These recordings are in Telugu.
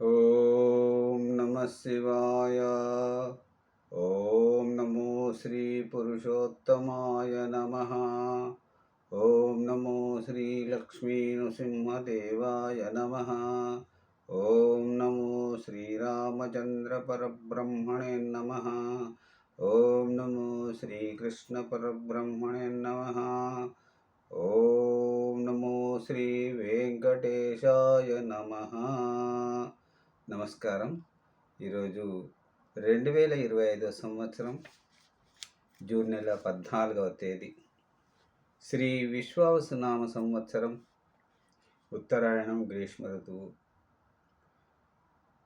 ఓం నమ శివాయ ఓం నమో శ్రీ పురుషోత్తమాయ నమ ఓం నమో శ్రీ లక్ష్మీ నృసింహదేవాయ నమ ఓం నమో శ్రీరామచంద్ర పరబ్రహ్మణే నమ ఓం నమో శ్రీకృష్ణ పరబ్రహ్మణే నమస్కారం. ఈరోజు రెండు వేల ఇరవై ఐదో సంవత్సరం జూన్ నెల పద్నాలుగవ తేదీ. శ్రీ విశ్వావసునామ సంవత్సరం ఉత్తరాయణం గ్రీష్మ ఋతువు.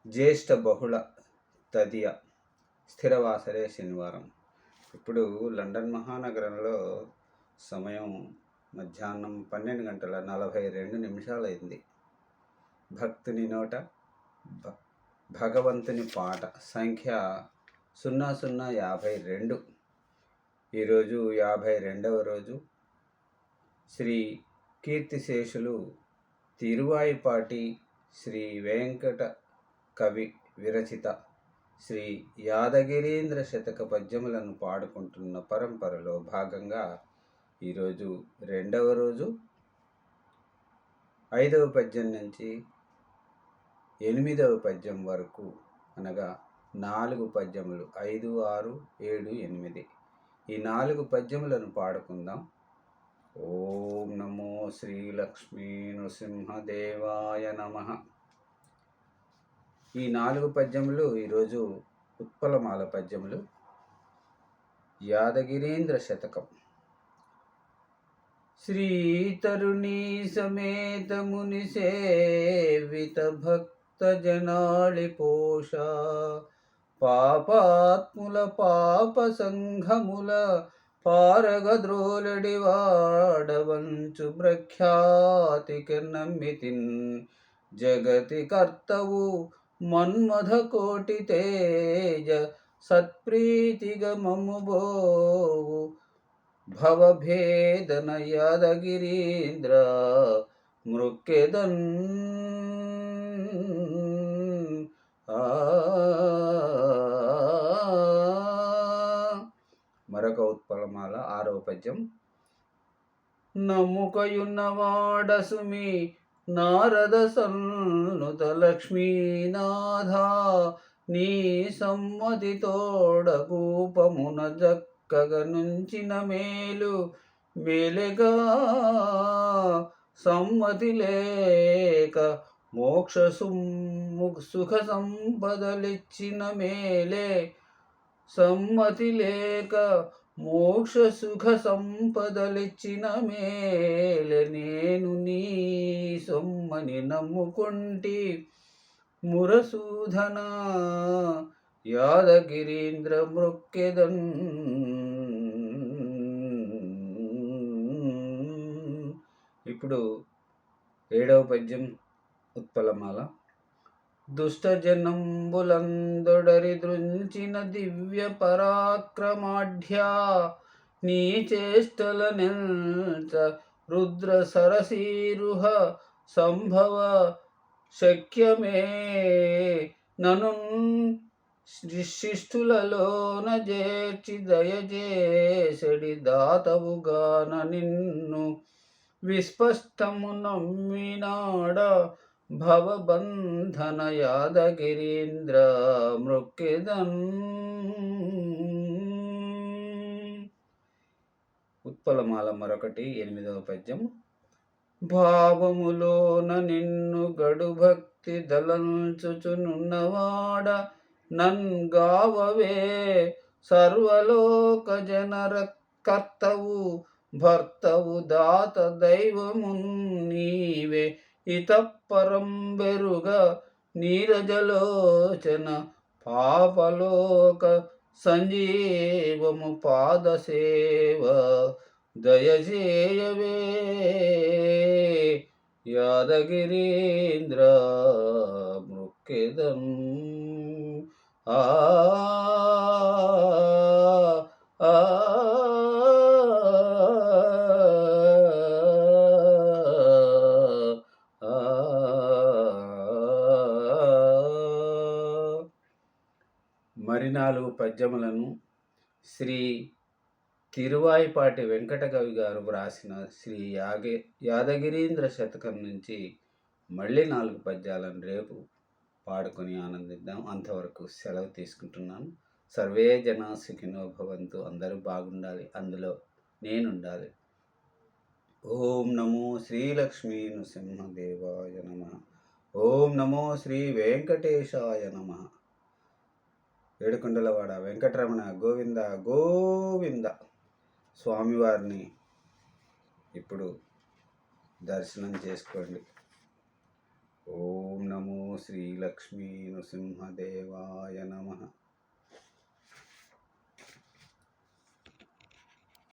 జ్యేష్ఠ బహుళ తదియ స్థిరవాసరే శనివారం. ఇప్పుడు లండన్ మహానగరంలో సమయం మధ్యాహ్నం పన్నెండు గంటల నలభై రెండు నిమిషాలైంది. భక్తుని నోట భగవంతుని పాట సంఖ్య సున్నా సున్నా యాభై రెండు. ఈరోజు యాభై రెండవ రోజు. శ్రీ కీర్తిశేషులు తిరువాయిపాటి శ్రీ వెంకట కవి విరచిత శ్రీ యాదగిరీంద్ర శతక పద్యములను పాడుకుంటున్న పరంపరలో భాగంగా ఈరోజు రెండవ రోజు. ఐదవ పద్యం నుంచి ఎనిమిదవ పద్యం వరకు అనగా నాలుగు పద్యములు ఐదు ఆరు ఏడు ఎనిమిది. ఈ నాలుగు పద్యములను పాడుకుందాం. ఓం నమో శ్రీ లక్ష్మీ నృసింహదేవాయ నమ. ఈ నాలుగు పద్యములు ఈరోజు ఉత్పలమాల పద్యములు. యాదగిరేంద్ర శతకం. శ్రీతరుణీ సమేత ముని సేవిత భక్తి జనాళి పోష పాపాత్ముల పాప సంఘముల పారగద్రోలడి వాడవంచు ప్రఖ్యాతికి నమ్మితిన్ జగతి కర్తవు మన్మథ కోటి తేజ సత్ప్రీతిగ మమ్ముబోవు భవభేదన యాదగిరీంద్ర మృక్కెదన్ ఆ. మరొక ఉత్పలమాల ఆరవ పద్యం. నమ్ముకయున్నవాడసుమి నారద సన్నుత లక్ష్మీనాథ నీ సమ్మతి తోడకూపమున జక్కగ నుంచిన మేలు మేలుగా సమ్మతి లేక మోక్ష సుఖ సంపదలిచ్చిన మేలే. సమ్మతి లేక మోక్ష సుఖ సంపదలిచ్చిన మేలే. నేను నీ సొమ్మని నమ్ముకుంటి మురసూధన యాదగిరీంద్ర మృక్కెదన్. ఇప్పుడు ఏడవ పద్యం. ఉత్పలమాల. దుష్టజనంబులందొడరి దృంచిన దివ్య పరాక్రమాఢ్యా నీ చేష్టల నెల్చ రుద్ర సరసీరుహ సంభవ శక్యమే. నను శిష్టులలోన చేర్చి దయచేసడి దాతవుగాన నిన్ను విస్పష్టము నమ్మినాడ భవబంధన యాదగిరీంద్ర మృక్కిదం ఉత్పలమాల మరొకటి ఎనిమిదవ పద్యం భావములోన నిన్ను గడు భక్తి దలంచుచునున్నవాడ నన్గావవే. సర్వలోక జనర కర్తవు భర్తవు దాత దైవము నీవే. ఇతపరం బెరుగ నీరజలోచన పాపలోక సంజీవము పాదసేవ దయచేయవే. యాదగిరీంద్ర మృక్కిదం. ఆ మరి నాలుగు పద్యములను శ్రీ తిరువాయిపాటి వెంకటకవి గారు వ్రాసిన శ్రీ యాగే యాదగిరీంద్ర శతకం నుంచి మళ్ళీ నాలుగు పద్యాలను రేపు పాడుకొని ఆనందిద్దాం. అంతవరకు సెలవు తీసుకుంటున్నాను. సర్వే జన సుఖినో భవంతు. అందరూ బాగుండాలి. అందులో నేనుండాలి. ఓం నమో శ్రీలక్ష్మీ నృసింహదేవాయ నమ. ఓం నమో శ్రీ వెంకటేశాయ నమ. ఏడుకొండలవాడ వెంకటరమణ గోవింద గోవింద స్వామివారిని ఇప్పుడు దర్శనం చేసుకోండి. ఓం నమో శ్రీ లక్ష్మీ నృసింహదేవాయ నమ.